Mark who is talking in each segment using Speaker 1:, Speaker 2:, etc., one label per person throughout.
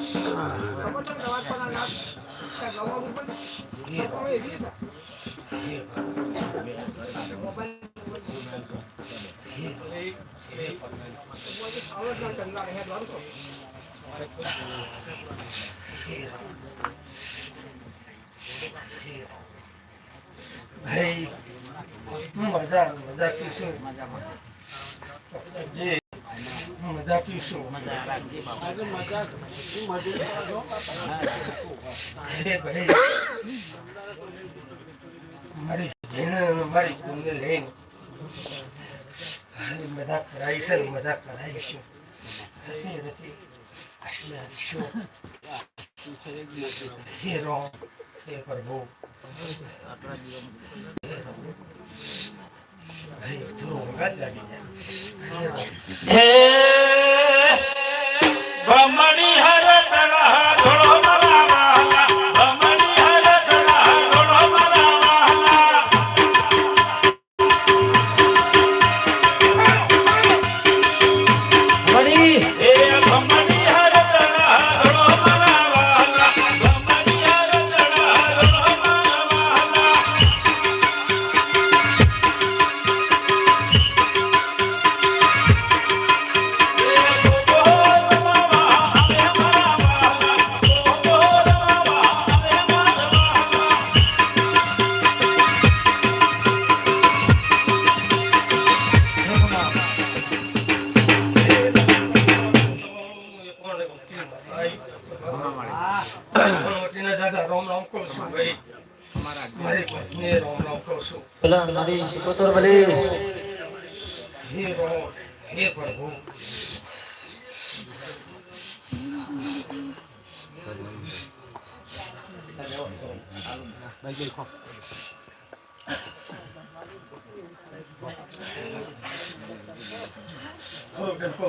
Speaker 1: મારી ભાઈ બધા અરે મને હીરો ભાઈ મજા મજા કીશું જી મજા મારી મારી કુંડે લઈને મજા કરાઈ છે મજા કરાવીશું હે નથી આશીર્વાદ શું હે પ્રભુ.
Speaker 2: ભમણી હર તરહ ઘોડો
Speaker 1: પત્ની રોમ રોમ કહું છું
Speaker 3: પેલા મારી શિકોતર ભલે
Speaker 1: હે રોમ હે પ્રભુ થોડું કેમ પૂછો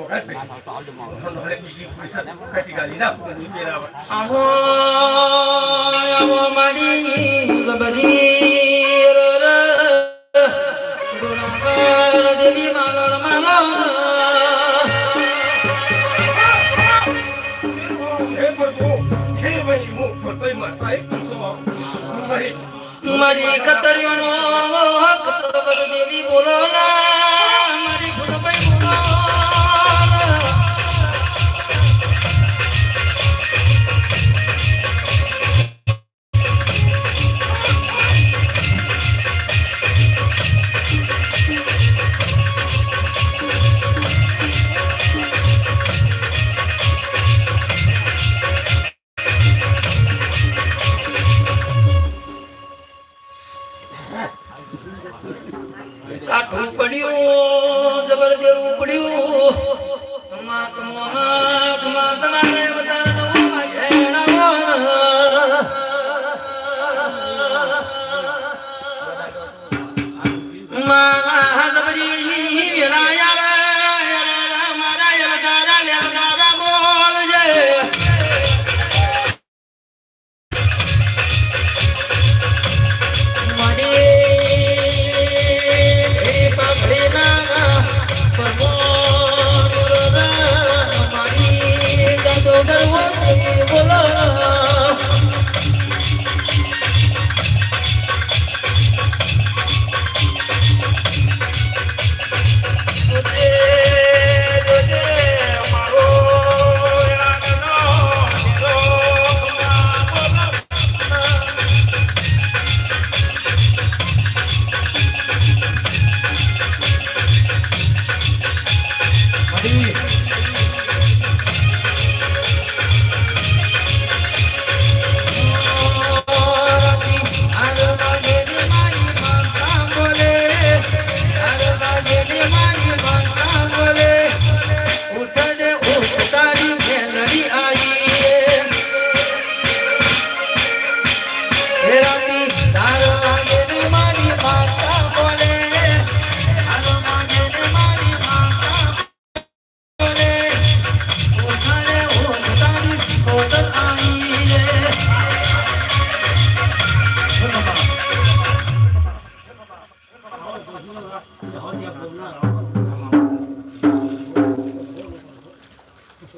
Speaker 1: મારી
Speaker 3: મારી કતરીઓનો કતરવર દેવી બોલો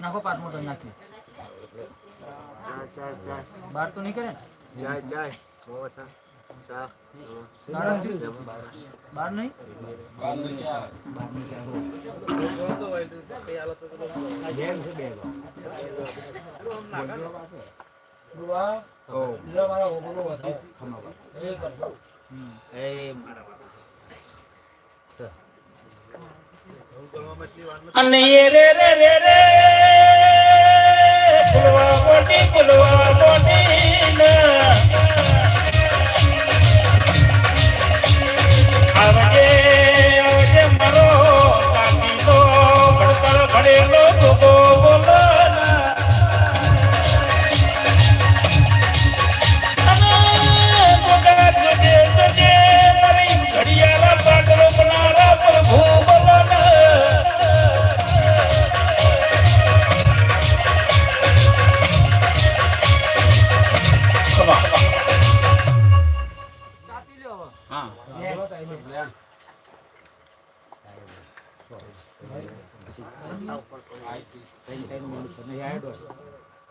Speaker 3: નાખો પાટમો તો નાખી બાર તો નહીં કરે? ને? બાર નહીં?
Speaker 2: દુઆ. મારા ઓગળો
Speaker 3: અને રે રે રે રે ફુલવા મોટી ફુલવા મોટી.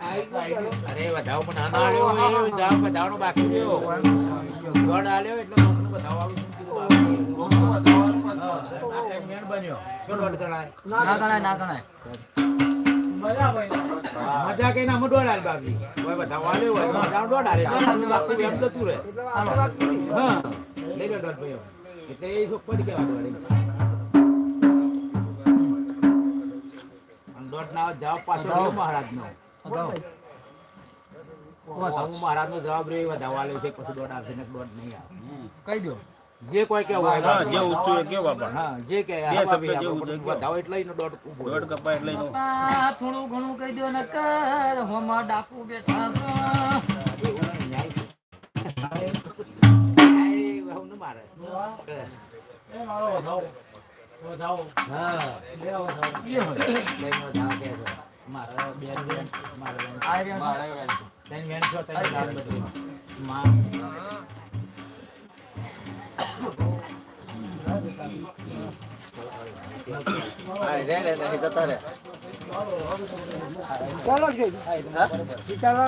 Speaker 4: અરે વધાવો પણ નાના આવ્યો એ વધાવો વધાવવાનો બાકી રહ્યો. ગળ આવ્યો એટલે લોકોને વધાવો આવું શું કીધું બાકી? આ કંઈક મેન બન્યો શું દોઢ ગણાય?
Speaker 3: ના ગણાય ના ગણાય
Speaker 2: મજા
Speaker 4: કઈ નામ દોઢ આલ બાપજી કોઈ વધાવો હોય એટલે બાકી એમ જતું રહે હા. લઈ લો દોઢ ભાઈઓ. એટલે એ શોખ પડી ગયા વાળી દોઢ ના જવાબ પાછો રહ્યો મહારાજનો.
Speaker 3: વધાવો.
Speaker 4: હું જવાબ રહ્યો એ વધાવો છે પછી દોઢ આવશે ને દોઢ નહીં આવે.
Speaker 3: કહી દો
Speaker 4: જે કોઈ કે
Speaker 5: હા, જે ઉઠતું એ કે બાપા
Speaker 4: હા જે કે
Speaker 5: બે શબ્દ જે
Speaker 4: આપણે
Speaker 5: ઉઠે
Speaker 4: એટલે એનો દોઢ ઊભો
Speaker 5: દોઢ
Speaker 4: રહ્યો.
Speaker 5: એટલે એનું.
Speaker 3: થોડું ઘણું કહી દો ને કર હોમાં ડાકુ બેઠા
Speaker 4: વહુને મારે.
Speaker 2: એ મારો વધાવો. વધાવો.
Speaker 4: હા.
Speaker 2: લે વધાવો.
Speaker 3: એ હોય.
Speaker 4: બેનનો ધાવ કે. મારે બેન બેન, મારે બેન.
Speaker 3: રહ્યા છે.
Speaker 4: ત્રણ બેન છો, ત્રણ ધાવ બધું. માં.
Speaker 3: ચાલો